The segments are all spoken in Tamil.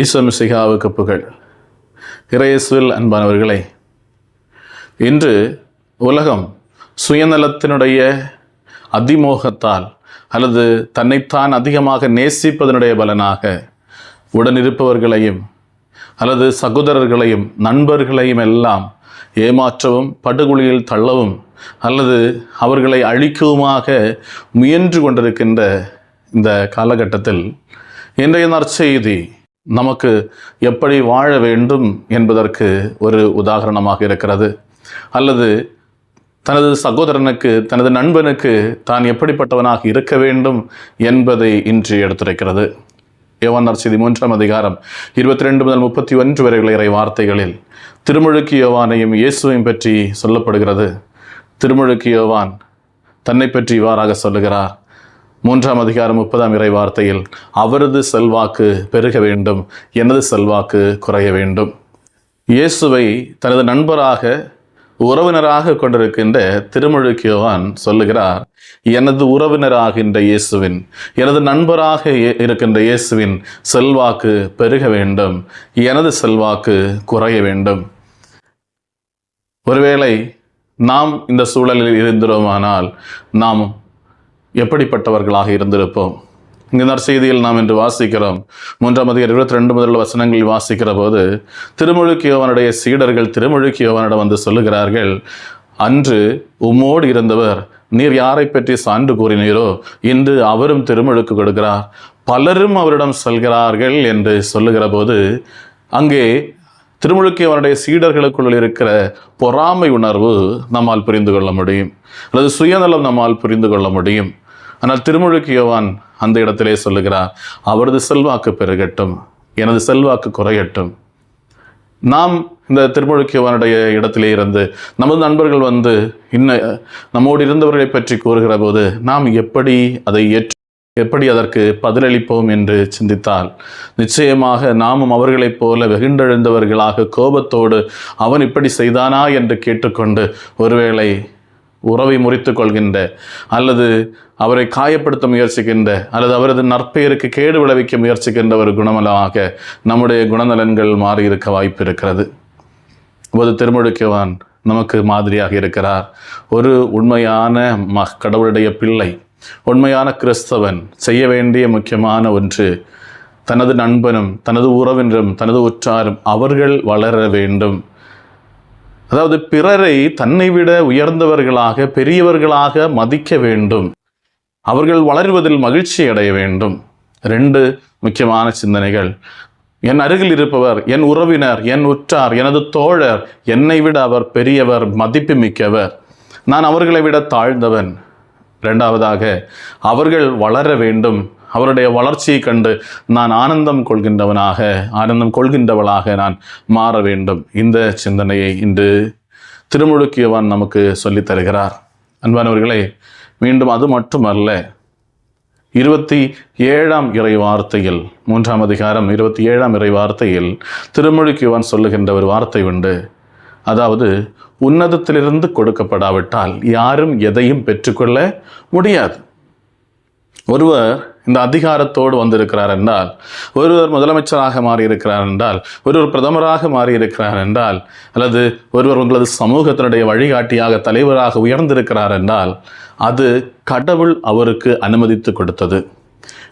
ஈஸ்வமிசிகாவுக்கு புகழ். இறையேசுவில் அன்பானவர்களே இன்று உலகம் சுயநலத்தினுடைய அதிமோகத்தால் அல்லது தன்னைத்தான் அதிகமாக நேசிப்பதனுடைய பலனாக உடனிருப்பவர்களையும் அல்லது சகோதரர்களையும் நண்பர்களையும் எல்லாம் ஏமாற்றவும் படுகொலியில் தள்ளவும் அல்லது அவர்களை அழிக்கவுமாக முயன்று கொண்டிருக்கின்ற இந்த காலகட்டத்தில் இன்றைய நற்செய்தி நமக்கு எப்படி வாழ வேண்டும் என்பதற்கு ஒரு உதாரணமாக இருக்கிறது. அல்லது தனது சகோதரனுக்கு தனது நண்பனுக்கு தான் எப்படிப்பட்டவனாக இருக்க வேண்டும் என்பதை இன்று எடுத்துரைக்கிறது. யோவான் செய்தி மூன்றாம் அதிகாரம் இருபத்தி ரெண்டு முதல் முப்பத்தி ஒன்று வரை இறை வார்த்தைகளில் திருமுழுக்கு யோவானையும் இயேசுவையும் பற்றி சொல்லப்படுகிறது. திருமுழுக்கு யோவான் தன்னை பற்றி இவ்வாறாக சொல்லுகிறார் மூன்றாம் அதிகாரம் முப்பதாம் இறை வார்த்தையில் அவரது செல்வாக்கு பெருக வேண்டும் எனது செல்வாக்கு குறைய வேண்டும். இயேசுவை தனது நண்பராக உறவினராக கொண்டிருக்கின்ற திருமுழுக்கியோவான் சொல்லுகிறார் எனது உறவினராகின்ற இயேசுவின் எனது நண்பராக இருக்கின்ற இயேசுவின் செல்வாக்கு பெருக வேண்டும் எனது செல்வாக்கு குறைய வேண்டும். ஒருவேளை நாம் இந்த சூழலில் இருந்திருமானால் நாம் எப்படிப்பட்டவர்களாக இருந்திருப்போம்? இந்த நற்செய்தியில் நாம் இன்று வாசிக்கிறோம். மூன்றாம் அதிகாரம் இருபத்தி ரெண்டு முதல் வசனங்களில் வாசிக்கிற போது திருமுழுக்கியவனுடைய சீடர்கள் திருமுழுக்கியவனிடம் வந்து சொல்லுகிறார்கள் அன்று உம்மோடு இருந்தவர் நீர் யாரை பற்றி சான்று கூறினீரோ இன்று அவரும் திருமுழுக்கு கொடுக்கிறார். பலரும் அவரிடம் சொல்கிறார்கள் என்று சொல்லுகிற போது அங்கே திருமுழுக்கி அவனுடைய சீடர்களுக்குள் இருக்கிற பொறாமை உணர்வு நம்மால் புரிந்து கொள்ள முடியும். அல்லது சுயநலம் நம்மால் புரிந்து கொள்ள முடியும். ஆனால் திருமுழுக்கியவான் அந்த இடத்திலே சொல்லுகிறார் அவரது செல்வாக்கு பெருகட்டும் எனது செல்வாக்கு குறையட்டும். நாம் இந்த திருமுழுக்கியவனுடைய இடத்திலே இருந்து நமது நண்பர்கள் வந்து இன்ன நம்மோடு இருந்தவர்களை பற்றி கூறுகிற போது நாம் எப்படி அதை ஏற்று எப்படி அதற்கு பதிலளிப்போம் என்று சிந்தித்தால் நிச்சயமாக நாமும் அவர்களைப் போல வெகுண்டெழுந்தவர்களாக கோபத்தோடு அவன் இப்படி செய்தானா என்று கேட்டுக்கொண்டு ஒருவேளை உறவை முறித்து கொள்கின்ற அல்லது அவரை காயப்படுத்த முயற்சிக்கின்ற அல்லது அவரது நற்பெயருக்கு கேடு விளைவிக்க முயற்சிக்கின்ற ஒரு குணமலமாக நம்முடைய குணநலன்கள் மாறியிருக்க வாய்ப்பு இருக்கிறது ஒரு திருமுழுக்கவான் நமக்கு மாதிரியாக இருக்கிறார். ஒரு உண்மையான ம கடவுளுடைய பிள்ளை உண்மையான கிறிஸ்தவன் செய்ய வேண்டிய முக்கியமான ஒன்று தனது நண்பனும் தனது உறவினரும் தனது உற்றாரும் அவர்கள் வளர வேண்டும். அதாவது பிறரை தன்னை விட உயர்ந்தவர்களாக பெரியவர்களாக மதிக்க வேண்டும். அவர்கள் வளருவதில் மகிழ்ச்சி அடைய வேண்டும். ரெண்டு முக்கியமான சிந்தனைகள். என் அருகில் இருப்பவர் என் உறவினர் என் உற்றார் எனது தோழர் என்னை விட அவர் பெரியவர் மதிப்பு மிக்கவர். நான் அவர்களை விட தாழ்ந்தவன். ரெண்டாவதாக அவர்கள் வளர வேண்டும். அவருடைய வளர்ச்சியை கண்டு நான் ஆனந்தம் கொள்கின்றவனாக ஆனந்தம் கொள்கின்றவளாக நான் மாற வேண்டும். இந்த சிந்தனையை இன்று திருமுழுக்கியவான் நமக்கு சொல்லித் தருகிறார். அன்பானவர்களே மீண்டும் அது மட்டுமல்ல இருபத்தி ஏழாம் இறை வார்த்தையில் மூன்றாம் அதிகாரம் இருபத்தி ஏழாம் இறை வார்த்தையில் திருமுழுக்கியவான் சொல்லுகின்ற ஒரு வார்த்தை உண்டு. அதாவது உன்னதத்திலிருந்து கொடுக்கப்படாவிட்டால் யாரும் எதையும் பெற்றுக்கொள்ள முடியாது. ஒருவர் இந்த அதிகாரத்தோடு வந்திருக்கிறார் என்றால் ஒருவர் முதலமைச்சராக மாறியிருக்கிறார் என்றால் ஒருவர் பிரதமராக மாறியிருக்கிறார் என்றால் அல்லது ஒருவர் உங்களது சமூகத்தினுடைய வழிகாட்டியாக தலைவராக உயர்ந்திருக்கிறார் என்றால் அது கடவுள் அவருக்கு அனுமதித்து கொடுத்தது.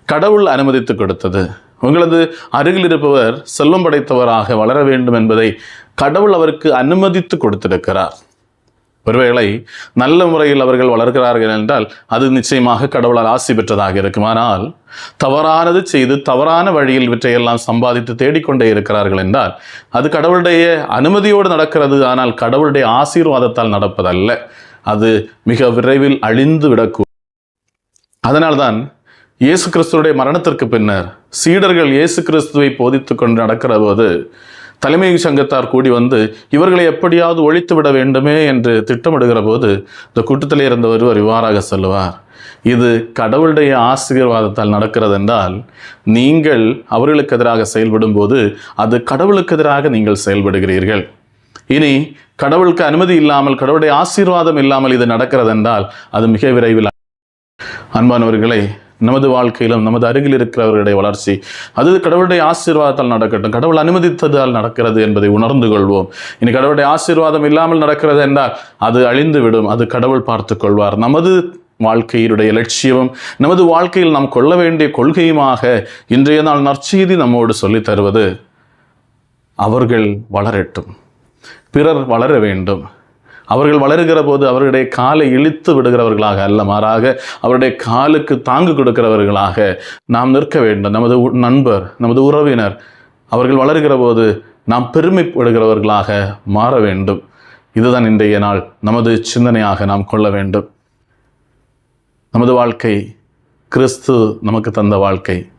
கடவுள் அனுமதித்து கொடுத்தது. உங்களது அருகில் இருப்பவர் செல்வம் படைத்தவராக வளர வேண்டும் என்பதை கடவுள் அவருக்கு அனுமதித்து கொடுத்திருக்கிறார். ஒருவேளை நல்ல முறையில் அவர்கள் வளர்கிறார்கள் என்றால் அது நிச்சயமாக கடவுளால் ஆசி பெற்றதாக இருக்கும். ஆனால் தவறானது செய்து தவறான வழியில் இவற்றையெல்லாம் சம்பாதித்து தேடிக்கொண்டே இருக்கிறார்கள் என்றால் அது கடவுளுடைய அனுமதியோடு நடக்கிறது. ஆனால் கடவுளுடைய ஆசீர்வாதத்தால் நடப்பதல்ல. அது மிக விரைவில் அழிந்து விடக்கூடும் அதனால்தான் இயேசு கிறிஸ்துடைய மரணத்திற்கு பின்னர் சீடர்கள் இயேசு கிறிஸ்துவை போதித்து கொண்டு நடக்கிற போது தலைமை சங்கத்தார் கூடி வந்து இவர்களை எப்படியாவது ஒழித்து விட வேண்டுமே என்று திட்டமிடுகிற போது இந்த கூட்டத்தில் இருந்த ஒருவர் இவ்வாறாக சொல்லுவார். இது கடவுளுடைய ஆசீர்வாதத்தால் நடக்கிறது என்றால் நீங்கள் அவர்களுக்கு எதிராக செயல்படும் போது அது கடவுளுக்கு எதிராக நீங்கள் செயல்படுகிறீர்கள். இனி கடவுளுக்கு அனுமதி இல்லாமல் கடவுளுடைய ஆசீர்வாதம் இல்லாமல் இது நடக்கிறது என்றால் அது மிக விரைவில். அன்பானவர்களே நமது வாழ்க்கையிலும் நமது அருகில் இருக்கிறவர்களுடைய வளர்ச்சி அது கடவுளுடைய ஆசீர்வாதத்தால் நடக்கட்டும். கடவுள் அனுமதித்ததால் நடக்கிறது என்பதை உணர்ந்து கொள்வோம். இனி கடவுளுடைய ஆசீர்வாதம் இல்லாமல் நடக்கிறது என்றால் அது அழிந்து விடும். அது கடவுள் பார்த்து கொள்வார். நமது வாழ்க்கையினுடைய லட்சியமும் நமது வாழ்க்கையில் நாம் கொள்ள வேண்டிய கொள்கையுமாக இன்றைய நாள் நற்செய்தி நம்மோடு சொல்லி தருவது அவர்கள் வளரட்டும். பிறர் வளர வேண்டும். அவர்கள் வளருகிற போது அவருடைய காலை இழுத்து விடுகிறவர்களாக அல்ல மாறாக அவருடைய காலுக்கு தாங்கு கொடுக்கிறவர்களாக நாம் நிற்க வேண்டும். நமது உ- நண்பர் நமது உறவினர் அவர்கள் வளர்கிற போது நாம் பெருமைப்படுகிறவர்களாக மாற வேண்டும். இதுதான் இன்றைய நாள். நமது சிந்தனையாக நாம் கொள்ள வேண்டும். நமது வாழ்க்கை கிறிஸ்து நமக்கு தந்த வாழ்க்கை.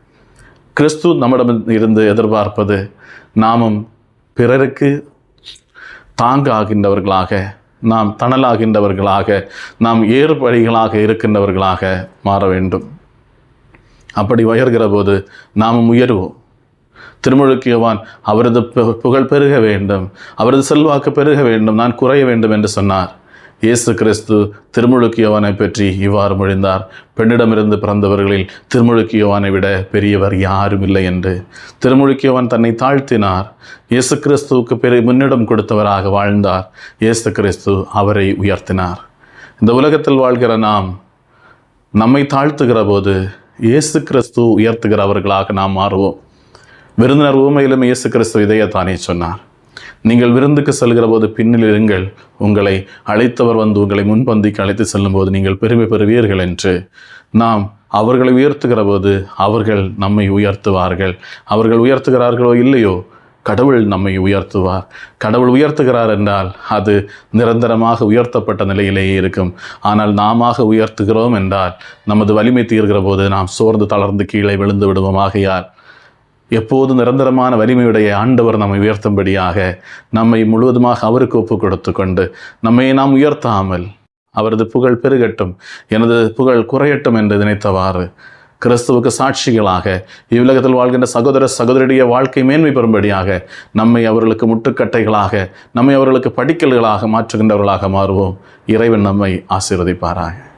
கிறிஸ்து நம்மிடம் இருந்து எதிர்பார்ப்பது நாமும் பிறருக்கு தாங்க ஆகின்றவர்களாக நாம் தணலாகின்றவர்களாக நாம் ஏறுபடிகளாக இருக்கின்றவர்களாக மாற வேண்டும். அப்படி உயர்கிற போது நாமும் உயர்வோம். திருமுழுக்கியவான் அவரது புகழ் பெருக வேண்டும். அவரது செல்வாக்கு பெருக வேண்டும். நான் குறைய வேண்டும் என்று சொன்னார். இயேசு கிறிஸ்து திருமுழுக்கியவானை பற்றி இவ்வாறு மொழிந்தார். பெண்ணிடமிருந்து பிறந்தவர்களில் திருமுழுக்கியவானை விட பெரியவர் யாரும் இல்லை என்று. திருமுழுக்கியவான் தன்னை தாழ்த்தினார். இயேசு கிறிஸ்துவுக்கு பெரிய முன்னிடம் கொடுத்தவராக வாழ்ந்தார். இயேசு கிறிஸ்து அவரை உயர்த்தினார். இந்த உலகத்தில் வாழ்கிற நாம் நம்மை தாழ்த்துகிற போது இயேசு கிறிஸ்து உயர்த்துகிறவர்களாக நாம் மாறுவோம். விருந்தினர் ஊமையிலும் இயேசு கிறிஸ்து இதையத்தானே சொன்னார். நீங்கள் விருந்துக்கு செல்கிற போது பின்னில் இருங்கள். உங்களை அழைத்தவர் வந்து உங்களை முன்பந்திக்கு அழைத்து செல்லும்போது நீங்கள் பெருமை பெறுவீர்கள் என்று. நாம் அவர்களை உயர்த்துகிற போது அவர்கள் நம்மை உயர்த்துவார்கள். அவர்கள் உயர்த்துகிறார்களோ இல்லையோ கடவுள் நம்மை உயர்த்துவார். கடவுள் உயர்த்துகிறார் என்றால் அது நிரந்தரமாக உயர்த்தப்பட்ட நிலையிலேயே இருக்கும். ஆனால் நாம உயர்த்துகிறோம் என்றால் நமது வலிமை தீர்கிற போது நாம் சோர்ந்து தளர்ந்து கீழே விழுந்து விடுவோம். ஆகையால் எப்போது நிரந்தரமான வலிமையுடைய ஆண்டவர் நம்மை உயர்த்தும்படியாக நம்மை முழுவதுமாக அவருக்கு ஒப்பு கொடுத்து கொண்டு நம்மை நாம் உயர்த்தாமல் அவரது புகழ் பெருகட்டும் எனது புகழ் குறையட்டும் என்று நினைத்தவாறு கிறிஸ்துவுக்கு சாட்சிகளாக இவ்வுலகத்தில் வாழ்கின்ற சகோதர சகோதரியுடைய வாழ்க்கை மேன்மை பெறும்படியாக நம்மை அவர்களுக்கு முட்டுக்கட்டைகளாக நம்மை அவர்களுக்கு படிக்கல்களாக மாற்றுகின்றவர்களாக மாறுவோம். இறைவன் நம்மை ஆசீர்வதிப்பாராக.